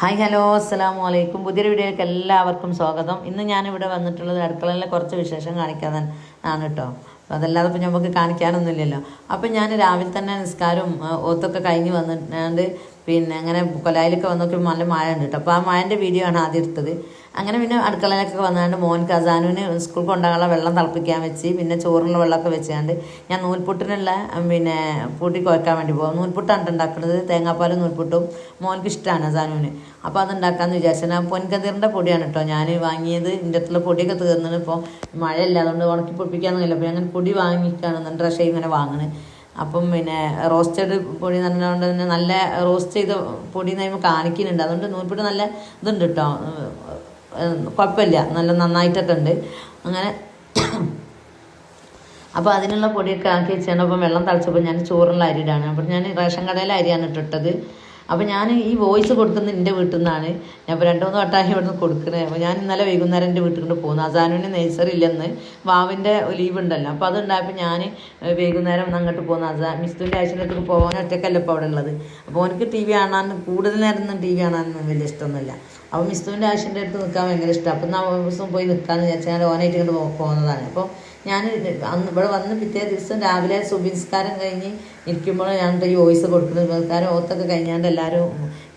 Hi hello അസ്സാം വലൈക്കും പുതിയൊരു വീഡിയോയിലേക്ക് എല്ലാവർക്കും സ്വാഗതം. ഇന്ന് ഞാനിവിടെ വന്നിട്ടുള്ളത് അടുക്കളയിലെ കുറച്ച് വിശേഷം കാണിക്കാൻ ആണ് കേട്ടോ. അതല്ലാതെ ഇപ്പം നമുക്ക് കാണിക്കാനൊന്നുമില്ലല്ലോ. അപ്പം ഞാൻ രാവിലെ തന്നെ നിസ്കാരവും ഓത്തൊക്കെ കഴിഞ്ഞ് വന്നിട്ടുണ്ട് പിന്നെ അങ്ങനെ കൊലായിലൊക്കെ വന്നൊക്കെ നല്ല മഴ ഉണ്ട് കേട്ടോ. അപ്പോൾ ആ മഴന്റെ വീഡിയോ ആണ് ആദ്യം എടുത്തത്. അങ്ങനെ പിന്നെ അടുക്കളയിലൊക്കെ വന്നാണ്ട് മോൻ കസാനുവിന് സ്കൂൾ കൊണ്ടാകാനുള്ള വെള്ളം തിളപ്പിക്കാൻ വെച്ച് പിന്നെ ചോറിനുള്ള വെള്ളമൊക്കെ വെച്ചുകൊണ്ട് ഞാൻ നൂൽപുട്ടിനുള്ള പിന്നെ പൂട്ടി കുഴക്കാൻ വേണ്ടി പോകും നൂൽപുട്ടാണ് ഉണ്ടാക്കുന്നത്. തേങ്ങാപ്പാലും നൂൽപുട്ടും മോൻക്ക് ഇഷ്ടമാണ് കസാനുവിന് അപ്പോൾ അത് ഉണ്ടാക്കാമെന്ന് വിചാരിച്ചു. ആ പൊൻകതിറിന്റെ പൊടിയാണ് കേട്ടോ ഞാൻ വാങ്ങിയത്. എന്റെ അടുത്തുള്ള പൊടിയൊക്കെ തീർന്നത് ഇപ്പോൾ മഴയില്ല അതുകൊണ്ട് ഉണക്കി പൊടിപ്പിക്കാമെന്നില്ല അപ്പോൾ ഞാൻ പൊടി വാങ്ങിക്കാണ്. എന്നിട്ട് പക്ഷേ ഇങ്ങനെ വാങ്ങണത് അപ്പം പിന്നെ റോസ്റ്റഡ് പൊടി നല്ലതുകൊണ്ട് തന്നെ നല്ല റോസ്റ്റ് ചെയ്ത പൊടി എന്ന് കാണിക്കുന്നുണ്ട്. അതുകൊണ്ട് നൂൽപുട്ട് നല്ല ഇതുണ്ട് കേട്ടോ കുഴപ്പമില്ല. നല്ല നന്നായിട്ടൊക്കെ ഉണ്ട്. അങ്ങനെ അപ്പോൾ അതിനുള്ള പൊടിയൊക്കെ ആക്കി വെച്ചാണ് അപ്പം വെള്ളം തളിച്ചപ്പോൾ ഞാൻ ചോറുള്ള അരിയിടാണ്. അപ്പം ഞാൻ റേഷൻ കടയിലെ അരിയാണ് ഇട്ടിട്ടത്. അപ്പോൾ ഞാൻ ഈ വോയിസ് കൊടുക്കുന്നത് എന്റെ വീട്ടിൽ നിന്നാണ് ഞാൻ ഇപ്പോൾ രണ്ട് മൂന്ന് വട്ടമായി ഇവിടുന്ന് കൊടുക്കുന്നത് അപ്പോൾ ഞാൻ ഇന്നലെ വൈകുന്നേരം എന്റെ വീട്ടിൽ പോകുന്നു അസാനുവിന് നേഴ്സറി ഇല്ലെന്ന്. വാവിന്റെ ലീവ് ഉണ്ടല്ലോ. അപ്പോൾ അതുണ്ടായപ്പോൾ ഞാൻ വൈകുന്നേരം അങ്ങോട്ട് പോകുന്നു അസാ മിസ്തുവിന്റെ ആഴ്ചയിലേക്ക് പോകാൻ ഒറ്റക്കല്ല ഇപ്പോൾ അവിടെ ഉള്ളത്. അപ്പോൾ എനിക്ക് ടി വി കാണാൻ കൂടുതൽ നേരം ഒന്നും ടി വി കാണാനൊന്നും വലിയ ഇഷ്ടമൊന്നുമില്ല. അപ്പോൾ മിസ്തുവിന്റെ ആവശ്യത്തിന്റെ അടുത്ത് നിൽക്കാൻ ഭയങ്കര ഇഷ്ടം. അപ്പം ദിവസം പോയി നിൽക്കാമെന്ന് വിചാരിച്ചാൽ ഞാൻ ഓനായിട്ട് ഇങ്ങോട്ട് പോകുന്നതാണ് അപ്പോൾ ഞാൻ അന്ന് ഇവിടെ വന്ന് പിറ്റേ ദിവസം രാവിലെ സുബിൻസ്കാരം കഴിഞ്ഞ് ഇരിക്കുമ്പോൾ ഞാൻ വോയിസ് കൊടുക്കുന്നത് കാരണം ഓത്തൊക്കെ കഴിഞ്ഞാണ്ട് എല്ലാവരും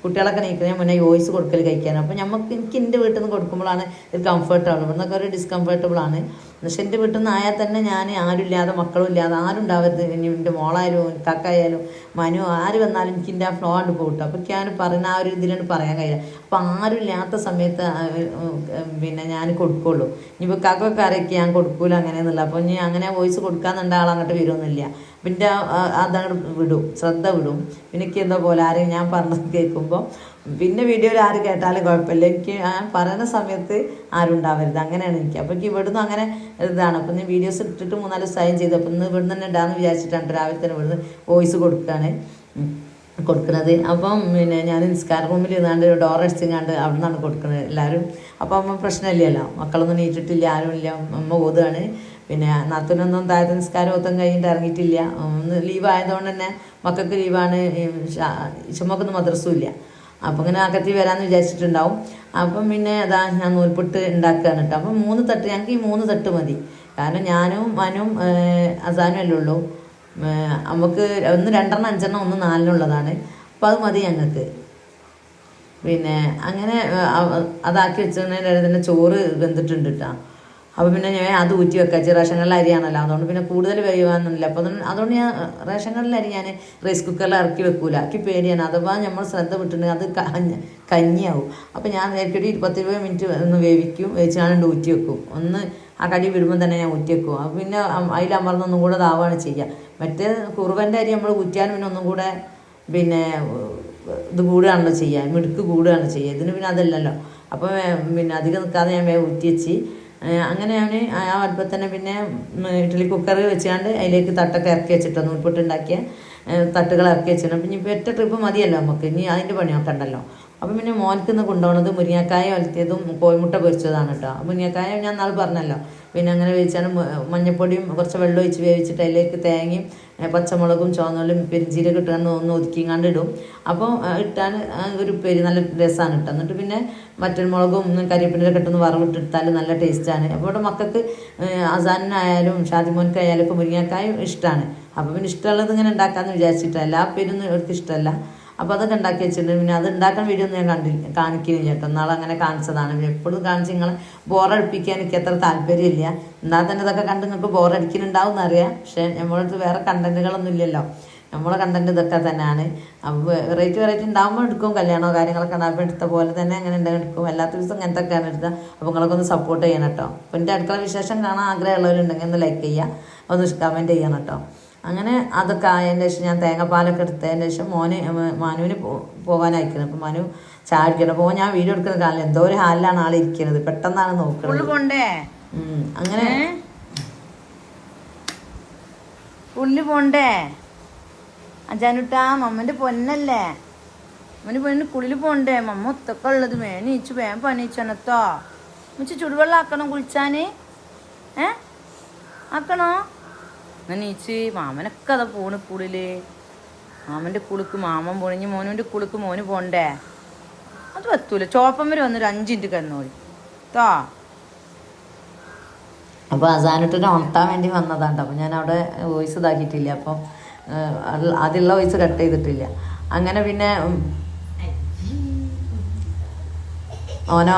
കുട്ടികളൊക്കെ നീക്കുന്നതിന് മുന്നേ വോയിസ് കൊടുക്കൽ കഴിക്കാൻ അപ്പോൾ നമുക്ക് എനിക്ക് എന്റെ വീട്ടിൽ നിന്ന് കൊടുക്കുമ്പോഴാണ് ഇത് കംഫർട്ടബിൾ ഇവിടുന്നൊക്കെ ഒരു ഡിസ്കംഫർട്ടബിൾ ആണ്. പക്ഷെ എന്റെ വീട്ടിൽ നിന്ന് ആയാൽ തന്നെ ഞാൻ ആരുമില്ലാതെ മക്കളും ഇല്ലാതെ ആരും ഉണ്ടാവരുത് ഇനി എന്റെ മോളായാലും കാക്കായാലും മനു ആര് വന്നാലും എനിക്ക് എന്റെ ആ ഫ്ലോ ആണ്ട് പോകട്ടെ. അപ്പോൾ ഞാൻ പറയുന്ന ആ ഒരു ഇതിലാണ് പറയാൻ കഴിയില്ല. അപ്പോൾ ആരും ഇല്ലാത്ത സമയത്ത് പിന്നെ ഞാൻ കൊടുക്കുള്ളൂ. ഇനിയിപ്പോൾ കാക്കൊക്കെ അറിയിക്കുക ഞാൻ കൊടുക്കൂല അങ്ങനെയെന്നില്ല അപ്പോൾ ഇനി അങ്ങനെ വോയിസ് കൊടുക്കാന്നുണ്ട് ആളങ്ങോട്ട് വരുമൊന്നുമില്ല പിന്നെ അതങ്ങോട്ട് വിടും ശ്രദ്ധ വിടും. എനിക്ക് എന്തോ പോലെ ആരെയും ഞാൻ പറഞ്ഞത് കേൾക്കുമ്പോൾ പിന്നെ വീഡിയോയിൽ ആര് കേട്ടാലും കുഴപ്പമില്ല. എനിക്ക് ഞാൻ പറയുന്ന സമയത്ത് ആരും ഉണ്ടാവരുത്. അങ്ങനെയാണ് എനിക്ക്. അപ്പോൾ എനിക്ക് ഇവിടുന്ന് അങ്ങനെ ഇതാണ്. അപ്പം ഞാൻ വീഡിയോസ് ഇട്ടിട്ട് മൂന്നാൽ സൈൻ ചെയ്തു. അപ്പം ഇന്ന് ഇവിടുന്ന് തന്നെ ഉണ്ടാകുന്ന വിചാരിച്ചിട്ടാണ് രാവിലെ തന്നെ ഇവിടുന്ന് വോയിസ് കൊടുക്കുകയാണ്. കൊടുക്കുന്നത്. അപ്പം പിന്നെ ഞാൻ നിസ്കാര റൂമിൽ ഇരുന്നാണ്ട് ഡോർ അടിച്ചിങ്ങാണ്ട് അവിടെ നിന്നാണ് കൊടുക്കുന്നത്. എല്ലാവരും അപ്പം അമ്മ പ്രശ്നമില്ലല്ലോ. മക്കളൊന്നും നീറ്റിട്ടില്ല ആരുമില്ല. അമ്മ ഓതുകയാണ് പിന്നെ നാത്തൂനൊന്നും താഴത്തെ നിസ്കാരം ഒത്തും കഴിഞ്ഞിട്ട് ഇറങ്ങിയിട്ടില്ല. ഒന്ന് ലീവ് ആയതുകൊണ്ട് തന്നെ മക്കൾക്ക് ലീവാണ് ചുമക്കൊന്നും മദ്രസും ഇല്ല. അപ്പം ഇങ്ങനെ അകത്തി വരാമെന്ന് വിചാരിച്ചിട്ടുണ്ടാവും. അപ്പം പിന്നെ അതാ ഞാൻ നൂൽപുട്ട് ഉണ്ടാക്കുകയാണ് കേട്ടോ. അപ്പം മൂന്ന് തട്ട് ഞങ്ങൾക്ക് ഈ മൂന്ന് തട്ട് മതി. കാരണം ഞാനും മനും അസാനും അല്ലേ ഉള്ളൂ. നമുക്ക് ഒന്ന് രണ്ടെണ്ണം അഞ്ചെണ്ണം ഒന്ന് നാലിനുള്ളതാണ്. അപ്പം അത് മതി ഞങ്ങൾക്ക് പിന്നെ അങ്ങനെ അതാക്കി വെച്ചതിന് തന്നെ ചോറ് വെന്തിട്ടുണ്ട് കേട്ടോ. അപ്പോൾ പിന്നെ ഞാൻ അത് ഊറ്റി വെക്കാച്ച് കടലിലെ അരിയാണല്ലോ. അതുകൊണ്ട് പിന്നെ കൂടുതൽ വേവാനൊന്നുമില്ല. അപ്പോൾ അതുകൊണ്ട് ഞാൻ കടലിലെ അരി ഞാൻ റൈസ് കുക്കറിൽ ഇറക്കി വെക്കൂല. എനിക്ക് പേടിയാണ്. അഥവാ നമ്മൾ ശ്രദ്ധ വിട്ടിട്ടുണ്ടെങ്കിൽ അത് കഞ്ഞ കഞ്ഞിയാവും. അപ്പോൾ ഞാൻ നേരിട്ട് പത്ത് ഇരുപത് മിനിറ്റ് ഒന്ന് വേവിക്കും. വേവിച്ചാണ്ട് ഊറ്റി വെക്കും. ഒന്ന് ആ കടി വിടുമ്പോൾ തന്നെ ഞാൻ ഊറ്റി വെക്കും. അപ്പോൾ പിന്നെ അതിൽ അമർന്നൊന്നും കൂടെ ഇതാവുകയാണ് ചെയ്യുക മറ്റേ കുറുവന്റെ അരി നമ്മൾ ഊറ്റിയാലും പിന്നെ ഒന്നും കൂടെ പിന്നെ ഇത് കൂടുകയാണല്ലോ ചെയ്യുക മിടുക്ക് കൂടുകയാണ് ചെയ്യുക ഇതിന് പിന്നെ അതല്ലല്ലോ. അപ്പോൾ പിന്നെ അധികം നിൽക്കാതെ ഞാൻ ഊറ്റി വെച്ച് ഏഹ് അങ്ങനെ ആ അടുപ്പത്ത് തന്നെ പിന്നെ ഇഡ്ഡലി കുക്കർ വെച്ചാണ്ട് അതിലേക്ക് തട്ടൊക്കെ ഇറക്കി വെച്ചിട്ടോ നൂൽപുട്ട് ഉണ്ടാക്കിയ. ഏഹ്, തട്ടുകൾ ഇറക്കി വെച്ചിട്ടുണ്ട് അപ്പം ഇനിയിപ്പോൾ ഒറ്റ ട്രിപ്പ് മതിയല്ലോ നമുക്ക്. ഇനി അതിന്റെ പണി ഉണ്ടല്ലോ അപ്പം പിന്നെ മോനക്കിന്ന് കൊണ്ടുപോകുന്നത് മുരിങ്ങക്കായ ഒലത്തിയതും കോഴിമുട്ട പൊരിച്ചതാണ് കേട്ടോ മുരിങ്ങക്കായ ഞാൻ നാളെ പറഞ്ഞല്ലോ. പിന്നെ അങ്ങനെ വേവിച്ചാണ് മഞ്ഞപ്പൊടിയും കുറച്ച് വെള്ളം ഒഴിച്ച് വേവിച്ചിട്ട് അതിലേക്ക് തേങ്ങയും പച്ചമുളകും ചുവന്നുള്ളും പെരിഞ്ചീരൊക്കെ ഇട്ടാണ് ഒന്ന് ഒതുക്കിങ്ങാണ്ട് ഇടും. അപ്പോൾ ഇട്ടാൽ ഒരു പെരി നല്ല രസമാണ് ഇട്ടത് എന്നിട്ട് പിന്നെ മറ്റൊരു മുളകും കരിവേപ്പിന്റെ ഇട്ടൊന്ന് വറവിട്ടിട്ടാൽ നല്ല ടേസ്റ്റാണ്. അപ്പോൾ ഇവിടെ മക്കൾക്ക് അസാനായാലും ഷാദിമോൻക്കായാലും ഒക്കെ മുരിങ്ങക്കായും ഇഷ്ടമാണ് അപ്പോൾ പിന്നെ ഇഷ്ടമുള്ളത് ഇങ്ങനെ ഉണ്ടാക്കാമെന്ന് വിചാരിച്ചിട്ടല്ല. ആ പേരൊന്നും ഇവർക്ക് ഇഷ്ടമല്ല. അപ്പോൾ അതൊക്കെ ഉണ്ടാക്കി വെച്ചിട്ടുണ്ട്. പിന്നെ അത് ഉണ്ടാക്കാൻ വീഡിയോ ഒന്നും ഞാൻ കണ്ടി കാണിക്കുകയും ചേട്ടോ നാളെ അങ്ങനെ കാണിച്ചതാണ്. എപ്പോഴും കാണിച്ച് നിങ്ങളെ ബോറടിപ്പിക്കാൻ എനിക്ക് അത്ര താല്പര്യമില്ല. എന്നാൽ തന്നെ ഇതൊക്കെ കണ്ട് നിങ്ങൾക്ക് ബോറടിക്കലുണ്ടാവും എന്നറിയാം. പക്ഷേ നമ്മളടുത്ത് വേറെ കണ്ടന്റുകളൊന്നും ഇല്ലല്ലോ. നമ്മളെ കണ്ടന്റ് ഇതൊക്കെ തന്നെയാണ്. അപ്പോൾ വെറൈറ്റി വെറൈറ്റി ഉണ്ടാകുമ്പോൾ എടുക്കും. കല്യാണമോ കാര്യങ്ങളൊക്കെ ഉണ്ടാകുമ്പോൾ എടുത്ത പോലെ തന്നെ അങ്ങനെ ഉണ്ടെങ്കിൽ എടുക്കും. എല്ലാത്ത ദിവസവും ഇങ്ങനത്തെ ഒക്കെയാണ് എടുത്തത് അപ്പോൾ നിങ്ങൾക്കൊന്ന് സപ്പോർട്ട് ചെയ്യണം കേട്ടോ. അപ്പോൾ എന്റെ അടുക്കള വിശേഷം കാണാൻ ആഗ്രഹമുള്ളവരുണ്ടെങ്കിൽ ഒന്ന് ലൈക്ക് ചെയ്യുക. ഒന്ന് കമന്റ് ചെയ്യണം കേട്ടോ. അങ്ങനെ അതൊക്കെ ആയതിന്റെ ശേഷം ഞാൻ തേങ്ങാപ്പാലൊക്കെ എടുത്തതിന്റെ ശേഷം മോന് മനുവിന് പോകാനായിരിക്കുന്നത് അപ്പം മനു ചാടിക്കണം അപ്പോൾ ഞാൻ വീഡിയോ എടുക്കുന്ന കാലം എന്തോ ഒരു ഹാലിലാണ് ആൾ ഇരിക്കുന്നത്. പെട്ടെന്നാണ് നോക്കുന്നത് അങ്ങനെ ഉള്ളി പോണ്ടേ? അജാനുട്ടാ മമ്മന്റെ പൊന്നല്ലേ? മമ്മന് പൊന്നിന് കുളിൽ പോണ്ടേ? മമ്മ ഒത്തൊക്കെ ഉള്ളത്. മേനീച്ചു വേഗം പണിയിച്ചനത്തോ മിച്ച് ചുടുവെള്ളം ആക്കണം കുളിച്ചാന്? ഏ? ആക്കണോ? എന്നാ നീച്ച് മാമനൊക്കെ അതാ പോണ് കുളിൽ മാമന്റെ കുളുക്ക് മാമൻ പോണിഞ്ഞ് മോനുവിന്റെ കുളുക്ക് മോന് പോണ്ടേ? അത് പറ്റൂല. ചോപ്പമ്മര് വന്നൊരു അഞ്ച് മിനിറ്റ് കന്നോളി താ അപ്പോൾ അസാനിട്ടിനെ ഉണർത്താൻ വേണ്ടി വന്നതാണ് അപ്പോൾ ഞാൻ അവിടെ വോയിസ് ഇതാക്കിയിട്ടില്ല. അപ്പം അതിലുള്ള വോയിസ് കട്ട് ചെയ്തിട്ടില്ല. അങ്ങനെ പിന്നെ ഓനോ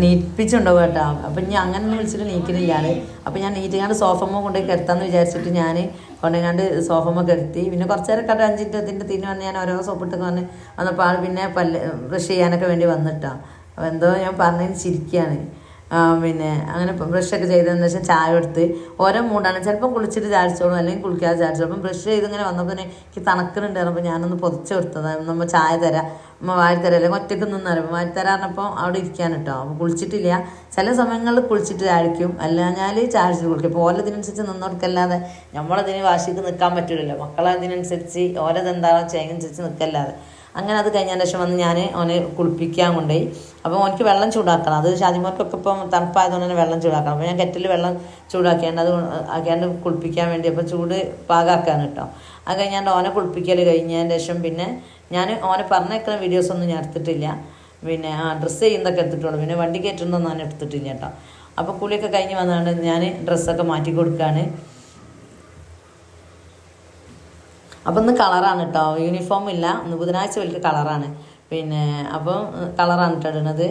നീറ്റിപ്പിച്ചുണ്ടോ കേട്ടോ. അപ്പം ഞാൻ അങ്ങനെ വിളിച്ചിട്ട് നീക്കുന്നില്ല ആൾ അപ്പം ഞാൻ നീറ്റിങ്ങാണ്ട് സോഫമ്മ കൊണ്ടുപോയി കിടത്താന്ന് വിചാരിച്ചിട്ട് ഞാൻ കൊണ്ടുപോയിങ്ങാണ്ട് സോഫമ്മ കിടത്തി. പിന്നെ കുറച്ച് നേരം അഞ്ചിന്റെ അതിന്റെ തിരിഞ്ഞ് വന്ന് ഞാൻ ഓരോ സോപ്പിട്ടൊക്കെ വന്ന് വന്നപ്പോൾ ആൾ പിന്നെ പല്ല് ബ്രഷ് ചെയ്യാനൊക്കെ വേണ്ടി വന്നിട്ടാ. അപ്പോൾ എന്തോ ഞാൻ പറഞ്ഞതിന് ചിരിക്കുകയാണ് പിന്നെ അങ്ങനെ ബ്രഷൊക്കെ ചെയ്തതെന്ന് വെച്ചാൽ ചായ എടുത്ത് ഓരോ മൂടാണ് ചിലപ്പം കുളിച്ചിട്ട് ചാടിച്ചോളും അല്ലെങ്കിൽ കുളിക്കാതെ ചാടിച്ചോളും അപ്പം ബ്രഷ് ചെയ്ത് ഇങ്ങനെ വന്നപ്പോൾ എനിക്ക് തണക്കുന്നുണ്ടായിരുന്നു പറഞ്ഞപ്പോൾ ഞാനൊന്ന് പൊതിച്ച് കൊടുത്തതാണ് നമ്മൾ ചായ തരാം. അമ്മ തരാം. അല്ലെങ്കിൽ ഒറ്റയ്ക്ക് നിന്നറിയാം വാരി തരാൻ പറഞ്ഞപ്പോൾ അവിടെ ഇരിക്കാൻ കേട്ടോ. അപ്പോൾ കുളിച്ചിട്ടില്ല. ചില സമയങ്ങളിൽ കുളിച്ചിട്ട് ചാടിക്കും അല്ലാഞ്ഞാൽ ചാടിച്ചിട്ട് കുളിക്കും. അപ്പോൾ ഓലതിനനുസരിച്ച് നിന്നോടുക്കല്ലാതെ നമ്മളതിന് വാശിക്ക് നിൽക്കാൻ പറ്റില്ലല്ലോ മക്കളതിനനുസരിച്ച് ഓരതെന്താണോ ചെയ്യുന്നതനുസരിച്ച് നിൽക്കല്ലാതെ. അങ്ങനെ അത് കഴിഞ്ഞതിന് ശേഷം വന്ന് ഞാൻ ഓനെ കുളിപ്പിക്കാൻ കൊണ്ടുപോയി. അപ്പോൾ ഓനിക്ക് വെള്ളം ചൂടാക്കണം. അത് ഷാജിമോർക്കൊക്കെ ഇപ്പം തണുപ്പായതുകൊണ്ട് തന്നെ വെള്ളം ചൂടാക്കണം. അപ്പോൾ ഞാൻ കെറ്റിൽ വെള്ളം ചൂടാക്കിയാണ്ട് അത് ആക്കിയാണ്ട് കുളിപ്പിക്കാൻ വേണ്ടി അപ്പോൾ ചൂട് പാകാക്കാൻ കേട്ടോ അത് കഴിഞ്ഞാണ്ട് ഓനെ കുളിപ്പിക്കൽ കഴിഞ്ഞതിന് ശേഷം പിന്നെ ഞാൻ ഓനെ പറഞ്ഞേക്കുന്ന വീഡിയോസ് ഒന്നും ഞാൻ എടുത്തിട്ടില്ല. പിന്നെ ആ ഡ്രസ്സ് ചെയ്യുന്നതൊക്കെ എടുത്തിട്ടുള്ളൂ. പിന്നെ വണ്ടി കയറ്റുന്നതൊന്നും ഞാൻ എടുത്തിട്ടില്ല കേട്ടോ അപ്പോൾ കുളിയൊക്കെ കഴിഞ്ഞ് വന്നുകൊണ്ട് ഞാൻ ഡ്രസ്സൊക്കെ മാറ്റി കൊടുക്കുകയാണ് അപ്പം ഇന്ന് കളറാണ് കേട്ടോ യൂണിഫോം ഇല്ല. ഇന്ന് ബുധനാഴ്ച വലിയ കളറാണ്. പിന്നെ അപ്പം കളറാണ് കേട്ടോ ഇടുന്നത്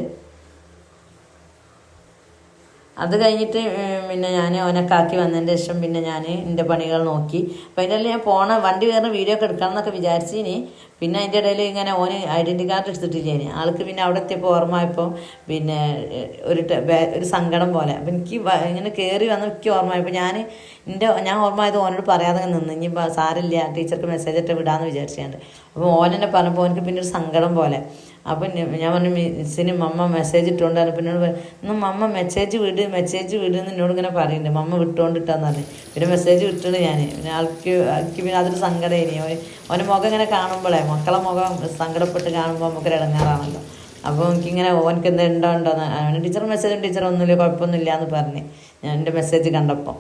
അത് കഴിഞ്ഞിട്ട് പിന്നെ ഞാൻ ഓനൊക്കെ ആക്കി വന്നതിന് ശേഷം പിന്നെ ഞാൻ എന്റെ പണികൾ നോക്കി. അപ്പം അതിന്റെ ഞാൻ പോണ വണ്ടി കയറുന്ന വീഡിയോ ഒക്കെ എടുക്കണം എന്നൊക്കെ വിചാരിച്ചിനി. പിന്നെ അതിന്റെ ഇടയിൽ ഇങ്ങനെ ഓന് ഐഡന്റി കാർഡ് എടുത്തിട്ടില്ലേനി. ആൾക്ക് പിന്നെ അവിടെ എത്തിയപ്പോൾ ഓർമ്മയപ്പോൾ പിന്നെ ഒരു ഒരു സങ്കടം പോലെ. അപ്പം എനിക്ക് ഇങ്ങനെ കയറി വന്ന് എനിക്ക് ഓർമ്മയപ്പോൾ ഞാൻ എന്റെ ഞാൻ ഓർമ്മയത് ഓനോട് പറയാതെ നിന്ന്. ഇനി സാരില്ല ടീച്ചർക്ക് മെസ്സേജ് ഇട്ട് വിടാമെന്ന് വിചാരിച്ചാണ്ട്. അപ്പോൾ ഓനെന്നെ പറഞ്ഞപ്പോൾ ഓനക്ക് പിന്നെ ഒരു സങ്കടം പോലെ. അപ്പം ഞാൻ പറഞ്ഞു മിസ്സിന് മമ്മ മെസ്സേജ് ഇട്ടുകൊണ്ടാണ് പിന്നെ എന്നോട് പറഞ്ഞു, ഇന്ന് മമ്മ മെസ്സേജ് വിട് മെസ്സേജ് വിട് എന്ന് എന്നോട് ഇങ്ങനെ പറയുന്നുണ്ട് മമ്മ വിട്ടുകൊണ്ടിട്ടാന്ന് പറഞ്ഞു. പിന്നെ മെസ്സേജ് വിട്ടു ഞാൻ പിന്നെ ആൾക്ക് ആൾക്ക് പിന്നെ അതൊരു സങ്കടം ഇനി ഓന്റെ മുഖം ഇങ്ങനെ കാണുമ്പോഴേ മക്കളെ മുഖം സങ്കടപ്പെട്ട് കാണുമ്പോൾ നമുക്കൊരു ഇടങ്ങാറാണല്ലോ. അപ്പോൾ എനിക്കിങ്ങനെ ഓനക്ക് എന്താ ഉണ്ടോ ഉണ്ടോ ടീച്ചർ മെസ്സേജ് ടീച്ചർ ഒന്നുമില്ല കുഴപ്പമൊന്നുമില്ല എന്ന് പറഞ്ഞ് ഞാൻ എന്റെ മെസ്സേജ് കണ്ടപ്പോൾ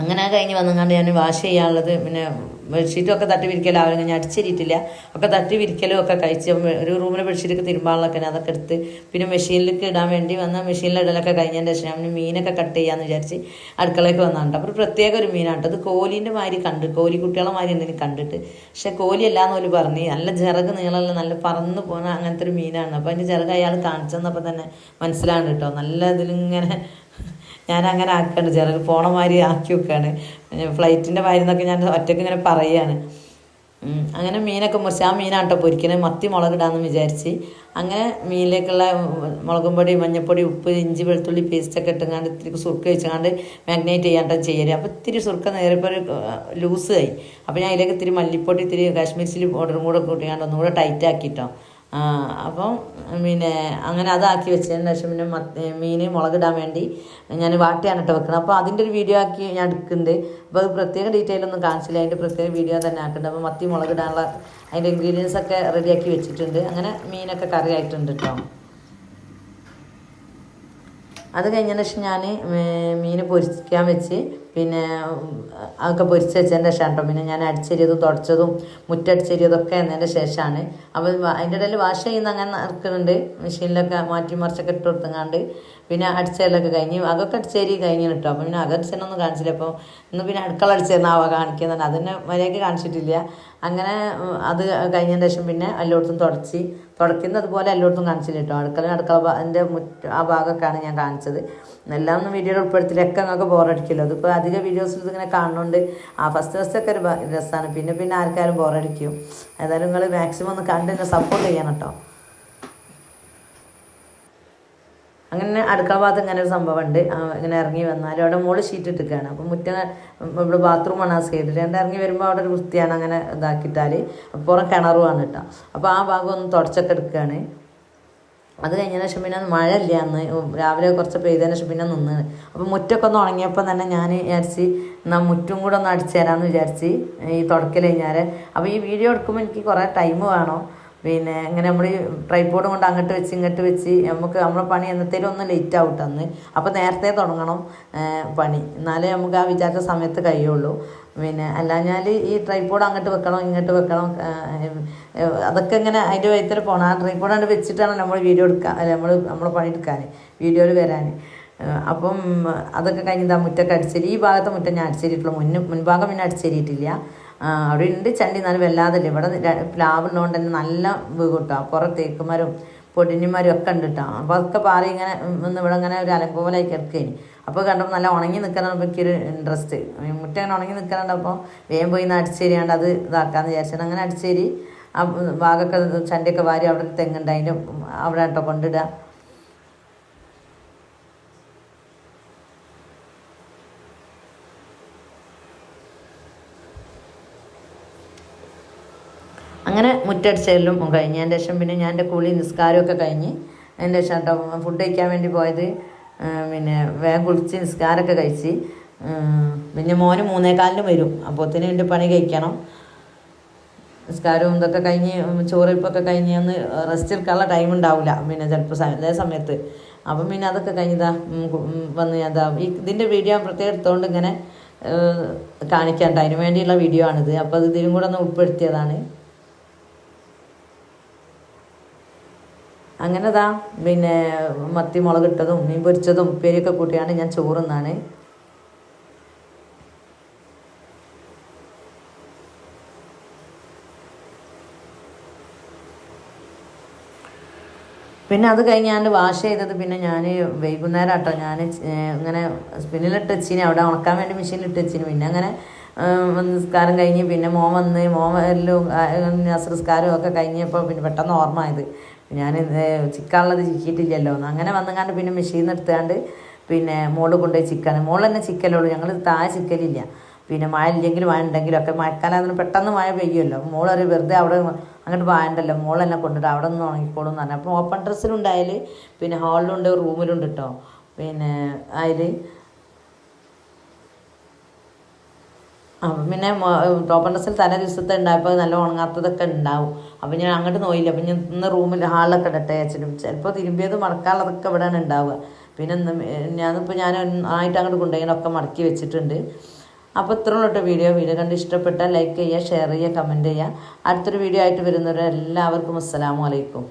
അങ്ങനെ കഴിഞ്ഞ് വന്നങ്ങാണ്ട് ഞാൻ വാഷ് ചെയ്യാനുള്ളത് പിന്നെ ബെഡ്ഷീറ്റും ഒക്കെ തട്ടി വിരിക്കലും അവരെ ഞാൻ അടിച്ചേരിയിട്ടില്ല ഒക്കെ തട്ടി വിരിക്കലും ഒക്കെ കഴിച്ച് ഒരു റൂമിലെ ബെഡ്ഷീറ്റൊക്കെ തിരുമ്പാളൊക്കെ അതൊക്കെ എടുത്ത് പിന്നെ മെഷീനിലേക്ക് ഇടാൻ വേണ്ടി വന്ന മെഷീനിൽ ഇടലൊക്കെ കഴിഞ്ഞതിന്റെ ശേഷം ഞാൻ മീനൊക്കെ കട്ട് ചെയ്യാമെന്ന് വിചാരിച്ച് അടുക്കളയ്ക്ക് വന്നാണ്ട് അപ്പോൾ പ്രത്യേക ഒരു മീനാണ്ട് അത് കോലീന്റെ മാതിരി കണ്ട് കോലി കുട്ടികളെ മാതിരി എന്തെങ്കിലും കണ്ടിട്ട്. പക്ഷേ കോലി അല്ലാന്ന് പോലും പറഞ്ഞ് നല്ല ചിറക് നീളമല്ല നല്ല പറന്ന് പോകുന്ന അങ്ങനത്തെ ഒരു മീനാണ്. അപ്പോൾ അതിന്റെ ചിറക് അയാൾ കാണിച്ചെന്നപ്പോൾ തന്നെ മനസ്സിലാണ് കേട്ടോ നല്ല ഇതിലിങ്ങനെ ഞാൻ അങ്ങനെ ആക്കുകയാണ് ചിലർ പോണ മാതിരി ആക്കി വെക്കുകയാണ് ഫ്ലൈറ്റിന്റെ മാതിരി എന്നൊക്കെ ഞാൻ ഒറ്റയ്ക്ക് ഇങ്ങനെ പറയുകയാണ് അങ്ങനെ മീനൊക്കെ മുറിച്ച് ആ മീനാണ് കേട്ടോ പൊരിക്കണത് മത്തി മുളകിടാന്ന് വിചാരിച്ച്. അങ്ങനെ മീനിലേക്കുള്ള മുളകും പൊടി മഞ്ഞപ്പൊടി ഉപ്പ് ഇഞ്ചി വെളുത്തുള്ളി പേസ്റ്റൊക്കെ ഇട്ടുകൊണ്ട് ഇത്തിരി സുർക്ക വെച്ചുകൊണ്ട് മാഗ്നേറ്റ് ചെയ്യാണ്ട് ചെയ്യൽ. അപ്പോൾ ഇത്തിരി സുർക്ക നേരിപ്പോൾ ഒരു ആയി. അപ്പോൾ ഞാൻ അതിലേക്ക് ഇത്തിരി മല്ലിപ്പൊടി ഇത്തിരി കാശ്മീർ ചില്ലി പൗഡറും കൂടെ കൂട്ടിയാണ്ട് ഒന്നുകൂടെ ടൈറ്റ് ആക്കിട്ടോ. ആ, അപ്പം പിന്നെ അങ്ങനെ അതാക്കി വെച്ചതിന് ശേഷം പിന്നെ മത്തി മീൻ മുളകിടാൻ വേണ്ടി ഞാൻ വാട്ടിയാണ് ഇട്ട് വെക്കുന്നത് അപ്പോൾ അതിന്റെ ഒരു വീഡിയോ ആക്കി ഞാൻ എടുക്കുന്നുണ്ട്. അപ്പോൾ അത് പ്രത്യേക ഡീറ്റെയിൽ ഒന്നും കാണിച്ചില്ല. അതിന്റെ പ്രത്യേക വീഡിയോ തന്നെ ആക്കുന്നുണ്ട്. അപ്പോൾ മത്തി മുളകിടാനുള്ള അതിന്റെ ഇൻഗ്രീഡിയൻസ് ഒക്കെ റെഡിയാക്കി വെച്ചിട്ടുണ്ട്. അങ്ങനെ മീനൊക്കെ കറി ആയിട്ടുണ്ട് കേട്ടോ. അത് കഴിഞ്ഞതിന് ശേഷം ഞാൻ മീൻ പൊരിക്കാൻ വെച്ച് പിന്നെ അതൊക്കെ പൊരിച്ച് വെച്ചതിന്റെ ശേഷം കേട്ടോ പിന്നെ ഞാൻ അടിച്ചെരിയതും തുടച്ചതും മുറ്റടിച്ചെരിയതൊക്കെ എന്നതിന്റെ ശേഷമാണ്. അപ്പോൾ അതിന്റെ ഇടയിൽ വാഷ് ചെയ്യുന്ന അങ്ങനെ നടക്കുന്നുണ്ട്. മെഷീനിലൊക്കെ മാറ്റി മറിച്ചൊക്കെ ഇട്ട് കൊടുത്തങ്ങാണ്ട് പിന്നെ അടിച്ചതിലൊക്കെ കഴിഞ്ഞ് അതൊക്കെ അടിച്ചേരി കഴിഞ്ഞ് കിട്ടും അപ്പോൾ പിന്നെ അകടിച്ചേനൊന്നും കാണിച്ചില്ല. അപ്പോൾ ഇന്ന് പിന്നെ അടുക്കള അടിച്ചതെന്നാവ കാണിക്കുന്നത്. അതിനെ മര്യാദയ്ക്ക് കാണിച്ചിട്ടില്ല. അങ്ങനെ അത് കഴിഞ്ഞതിന് ശേഷം പിന്നെ എല്ലായിടത്തും തുടച്ച് തുടയ്ക്കുന്നത് അതുപോലെ എല്ലായിടത്തും കാണിച്ചില്ല കേട്ടോ അടുക്കള അടുക്കള എന്റെ മുറ്റ ആ ഭാഗമൊക്കെയാണ് ഞാൻ കാണിച്ചത്. എല്ലാം ഒന്നും വീഡിയോയിൽ ഉൾപ്പെടുത്തിയിട്ടൊക്കെ നിങ്ങൾക്ക് ബോറടിക്കില്ല അതിപ്പോൾ അധിക വീഡിയോസ് ഇതിങ്ങനെ കാണുന്നുണ്ട് ആ ഫസ്റ്റ് ഫസ്റ്റ് ഒക്കെ ഒരു രസമാണ് പിന്നെ പിന്നെ ആർക്കാരും ബോറടിക്കും ഏതായാലും നിങ്ങൾ മാക്സിമം ഒന്ന് കണ്ട് എന്നെ സപ്പോർട്ട് ചെയ്യണം കേട്ടോ അങ്ങനെ അടുക്കള ഭാഗത്ത് ഇങ്ങനെ ഒരു സംഭവം ഉണ്ട് ഇങ്ങനെ ഇറങ്ങി വന്നാൽ അവിടെ മുകളിൽ ഷീറ്റ് ഇട്ടിരിക്കുകയാണ്. അപ്പം മുറ്റ ഇവിടെ ബാത്റൂമാണ് ആ സൈഡിൽ രണ്ട് ഇറങ്ങി വരുമ്പോൾ അവിടെ ഒരു വൃത്തിയാണ് അങ്ങനെ ഇതാക്കിയിട്ടാൽ പുറം കിണറുമാണ് കേട്ടോ അപ്പോൾ ആ ഭാഗം ഒന്ന് തുടച്ചൊക്കെ എടുക്കുകയാണ്. അത് കഴിഞ്ഞതിന് ശേഷം പിന്നെ മഴ ഇല്ല അന്ന് രാവിലെ കുറച്ച് പെയ്തതിന് ശേഷം പിന്നെ നിന്ന്. അപ്പോൾ മുറ്റൊക്കെ ഒന്ന് ഉണങ്ങിയപ്പോൾ തന്നെ ഞാൻ വിചാരിച്ച് എന്നാൽ മുറ്റും കൂടെ ഒന്ന് അടിച്ചു തരാമെന്ന് വിചാരിച്ച് ഈ തുടക്കൽ കഴിഞ്ഞാൽ അപ്പോൾ ഈ വീഡിയോ എടുക്കുമ്പോൾ എനിക്ക് കുറേ ടൈം വേണം. പിന്നെ ഇങ്ങനെ നമ്മൾ ട്രൈപോഡ് കൊണ്ട് അങ്ങോട്ട് വെച്ച് ഇങ്ങോട്ട് വെച്ച് നമുക്ക് നമ്മളെ പണി എന്നത്തേലും ഒന്ന് ലേറ്റ് ആവട്ടെ അന്ന്. അപ്പോൾ നേരത്തെ തുടങ്ങണം പണി. എന്നാലേ നമുക്ക് ആ വിചാരിച്ച സമയത്ത് കഴിയുള്ളൂ. പിന്നെ അല്ലാഞ്ഞാൽ ഈ ട്രൈപോഡ് അങ്ങോട്ട് വെക്കണം ഇങ്ങോട്ട് വെക്കണം അതൊക്കെ ഇങ്ങനെ അതിന്റെ വൈത്തിരി പോകണം ആ ട്രൈപ്പോഡ് അങ്ങോട്ട് വെച്ചിട്ടാണ് നമ്മൾ വീഡിയോ എടുക്കുക അല്ല നമ്മൾ നമ്മൾ പണിയെടുക്കാൻ വീഡിയോയിൽ വരാൻ അപ്പം അതൊക്കെ കഴിഞ്ഞ് ആ മുറ്റൊക്കെ അടിച്ചേരി. ഈ ഭാഗത്തെ മുറ്റം ഞാൻ അടിച്ചേരിയിട്ടുള്ളൂ. മുന്നും മുൻഭാഗം പിന്നെ അടിച്ചേരിയിട്ടില്ല. അവിടെ ഉണ്ട് ചണ്ടി എന്നാലും വല്ലാതല്ലേ. ഇവിടെ പ്ലാവ് ഉള്ളതുകൊണ്ട് തന്നെ നല്ല വീട് കുറേ തേക്കുമരും പൊടിഞ്ഞുമാരും ഒക്കെ ഉണ്ട് കേട്ടോ അപ്പോൾ അതൊക്കെ പാറി ഇങ്ങനെ ഒന്ന് ഇവിടെ ഇങ്ങനെ ഒരു അലങ്കോലായി കിടക്കേനി. അപ്പോൾ കണ്ടപ്പോൾ നല്ല ഉണങ്ങി നിൽക്കാനാണ് എനിക്കൊരു ഇൻട്രസ്റ്റ് മുറ്റങ്ങനെ ഉണങ്ങി നിൽക്കാനുണ്ടപ്പോൾ വേഗം പോയി ഇന്ന് അടിച്ചേരിയാണ്ട് അത് ഇതാക്കാമെന്ന് വിചാരിച്ചാൽ അങ്ങനെ അടിച്ചേരി. ആ ഭാഗമൊക്കെ ചണ്ടിയൊക്കെ വാരി അവിടെ തെങ്ങുണ്ട് അതിന്റെ അവിടെ കേട്ടോ കൊണ്ടിടുക. അങ്ങനെ മുറ്റടിച്ചെല്ലും കഴിഞ്ഞതിന്റെ ശേഷം പിന്നെ ഞാൻ എന്റെ കുളി നിസ്കാരമൊക്കെ കഴിഞ്ഞ് അതിന്റെ ശേഷം കേട്ടോ ഫുഡ് കഴിക്കാൻ വേണ്ടി പോയത്. പിന്നെ വേഗം കുളിച്ച് നിസ്കാരമൊക്കെ കഴിച്ച്. പിന്നെ മോന് മൂന്നേകാലിന് വരും. അപ്പോത്തിന് എന്റെ പണി കഴിക്കണം. നിസ്കാരവും ഇതൊക്കെ കഴിഞ്ഞ് ചോറിപ്പൊക്കെ കഴിഞ്ഞ് ഒന്ന് റെസ്റ്റ് എടുക്കാനുള്ള ടൈം ഉണ്ടാവില്ല പിന്നെ ചിലപ്പോൾ അതേ സമയത്ത്. അപ്പം പിന്നെ അതൊക്കെ കഴിഞ്ഞതാ വന്ന് ഞാൻ ഈ ഇതിന്റെ വീഡിയോ പ്രത്യേകം എടുത്തുകൊണ്ട് ഇങ്ങനെ കാണിക്കാണ്ട്. അതിന് വേണ്ടിയുള്ള വീഡിയോ ആണിത്. അപ്പോൾ അത് ഇതിലും കൂടെ ഒന്ന് ഉൾപ്പെടുത്തിയതാണ്. അങ്ങനെതാ പിന്നെ മത്തി മുളകിട്ടതും മീൻ പൊരിച്ചതും ഉപ്പേരിയൊക്കെ കൂട്ടിയാണ് ഞാൻ ചോറുന്നാണ് പിന്നെ അത് കഴിഞ്ഞ് ഞാൻ വാഷ് ചെയ്തത് പിന്നെ ഞാൻ വൈകുന്നേരം ആട്ടോ ഞാൻ ഇങ്ങനെ സ്പിന്നിലിട്ട് വെച്ചിന്. അവിടെ ഉണക്കാൻ വേണ്ടി മെഷീനിലിട്ട് വെച്ചിന്. പിന്നെ അങ്ങനെ നിസ്കാരം കഴിഞ്ഞ് പിന്നെ മോൻ വന്ന് മോൻ എല്ലാം ഒക്കെ കഴിഞ്ഞപ്പോൾ പിന്നെ പെട്ടെന്ന് ഓർമ്മ ആയത്. ഞാൻ ചിക്കാനുള്ളത് ചിക്കിയിട്ടില്ലല്ലോ. എന്ന് അങ്ങനെ വന്നുകാണ്ട് പിന്നെ മെഷീൻ എടുത്താണ്ട് പിന്നെ മോൾ കൊണ്ടുപോയി ചിക്കൻ മോൾ തന്നെ ചിക്കലുള്ളൂ. ഞങ്ങൾ താഴെ ചിക്കലില്ല. പിന്നെ മഴ ഇല്ലെങ്കിലും മഴ ഉണ്ടെങ്കിലും ഒക്കെ മഴക്കാലം പെട്ടെന്ന് മഴ പെയ്യുമല്ലോ. മോളൊരു വെറുതെ അവിടെ അങ്ങോട്ട് വേണ്ടല്ലോ മോളെല്ലാം തന്നെ കൊണ്ടിട്ട് അവിടെ നിന്ന് ഉണങ്ങിക്കോളും എന്ന് പറഞ്ഞു. അപ്പോൾ ഓപ്പൺ ഡ്രസ്സിലുണ്ടായാൽ പിന്നെ ഹാളിലുണ്ട് റൂമിലുണ്ട് കേട്ടോ പിന്നെ അതിൽ അപ്പം പിന്നെ ടോപ്പൺ ഡ്രസ്സിൽ തലേ ദിവസത്തെ ഉണ്ടായപ്പോൾ നല്ല ഉണങ്ങാത്തതൊക്കെ ഉണ്ടാവും. അപ്പം ഞാൻ അങ്ങോട്ട് നോയില്ല. അപ്പം ഞാൻ ഇന്ന് റൂമിൽ ഹാളിലൊക്കെ ഇടട്ടെ അച്ഛനും ചിലപ്പോൾ തിരുമ്പിയത് മടക്കാനുള്ളതൊക്കെ ഇവിടെയാണ് ഉണ്ടാവുക. പിന്നെ ഞാനിപ്പോൾ ഞാൻ ആയിട്ട് അങ്ങോട്ട് കൊണ്ടുപോയി മടക്കി വെച്ചിട്ടുണ്ട്. അപ്പോൾ ഇത്ര ഉള്ളൂ വീഡിയോ വീഡിയോ കണ്ട് ഇഷ്ടപ്പെട്ടാൽ ലൈക്ക് ചെയ്യുക ഷെയർ ചെയ്യുക കമന്റ് ചെയ്യുക. അടുത്തൊരു വീഡിയോ ആയിട്ട് വരുന്നവരെല്ലാവർക്കും അസ്സലാമു അലൈക്കും.